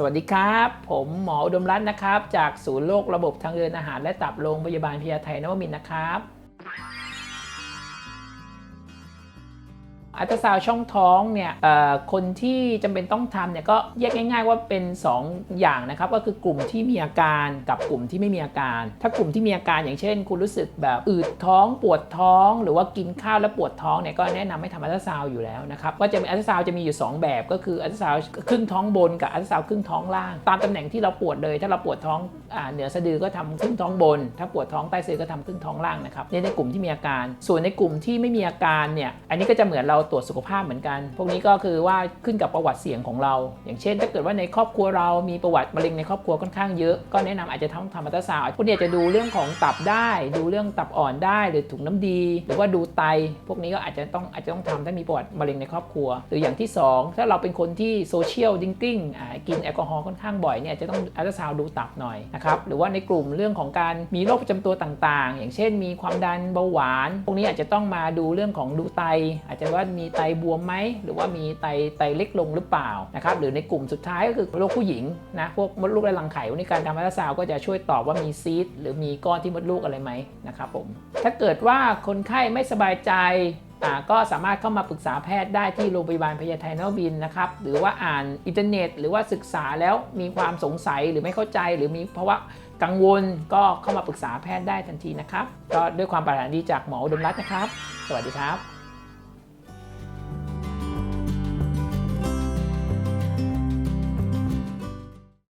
สวัสดีครับ ผมหมออุดมรัตน์นะครับ จากศูนย์โรคระบบทางเดินอาหารและตับโรงพยาบาลพยาไทนวมินนะครับ อัลตราซาวช่องท้องเนี่ยคนที่จำเป็นต้องทำเนี่ยก็แยกง่าย ๆ ว่าเป็น 2 อย่างนะครับก็คือกลุ่มที่มีอาการกับกลุ่มที่ไม่มีอาการ ถ้ากลุ่มที่มีอาการอย่างเช่น คุณรู้สึกแบบอืดท้องปวดท้อง หรือว่ากินข้าวแล้วปวดท้องเนี่ยก็แนะนำให้ทำอัลตราซาวอยู่แล้วนะครับก็จะมีอัลตราซาวจะมีอยู่ 2 แบบก็คืออัลตราซาวครึ่งท้องบนกับอัลตราซาวครึ่งท้องล่าง ตามตำแหน่งที่เราปวดเลย ถ้าเราปวดท้องอเหนือสะดือก็ทำครึ่งท้องบน ถ้าปวดท้องใต้สะดือก็ทำครึ่งท้องล่างนะครับในในกลุ่มที่มีอาการ ส่วนในกลุ่มที่ไม่มีอาการเนี่ยอันนี้ก็จะเหมือนเราตรวจสุขภาพเหมือนกัน พวกนี้ก็คือว่าขึ้นกับประวัติเสี่ยงของเรา อย่างเช่น ถ้าเกิดว่าในครอบครัวเรามีประวัติมะเร็งในครอบครัวค่อนข้างเยอะ ก็แนะนำอาจจะทำทำอัลตราซาวด์พวกนี้อาจจะดูเรื่องของตับได้ ดูเรื่องตับอ่อนได้ หรือถุงน้ำดี หรือว่าดูไต พวกนี้ก็อาจจะต้องอาจจะต้องทำถ้ามีประวัติมะเร็งในครอบครัว หรืออย่างที่สองถ้าเราเป็นคนที่โซเชียลดิ้งกิ้งกินแอลกอฮอล์ค่อนข้างบ่อยเนี่ยอาจจะต้องอัลตราซาวด์ดูตับหน่อยนะครับหรือว่าในกลุ่มเรื่องของการมีโรคประจำตัวต่างๆ อย่างเช่น มีความดันเบาหวาน พวกนี้อาจจะต้องมาดูเรื่องของดูไต อาจจะว่ามีไตบวมไหมหรือว่ามีไตไตเล็กลงหรือเปล่านะครับหรือในกลุ่มสุดท้ายก็คือโรคผู้หญิงนะพวกมดลูกและรังไข่วันนี้การทำอัลตราซาวก็จะช่วยตอบว่ามีซีสต์หรือมีก้อนที่มดลูกอะไรไหมนะครับผมถ้าเกิดว่าคนไข้ไม่สบายใจก็สามารถเข้ามาปรึกษาแพทย์ได้ที่โรงพยาบาลพญาไทนวบินนะครับหรือว่าอ่านอินเทอร์เน็ต หรือว่าศึกษาแล้วมีความสงสัยหรือไม่เข้าใจหรือมีภาวะกังวลก็เข้ามาปรึกษาแพทย์ได้ทันทีนะครับ ก็ด้วยความปรารถนาดีจากหมออุดมรัตน์นะครับ สวัสดีครับ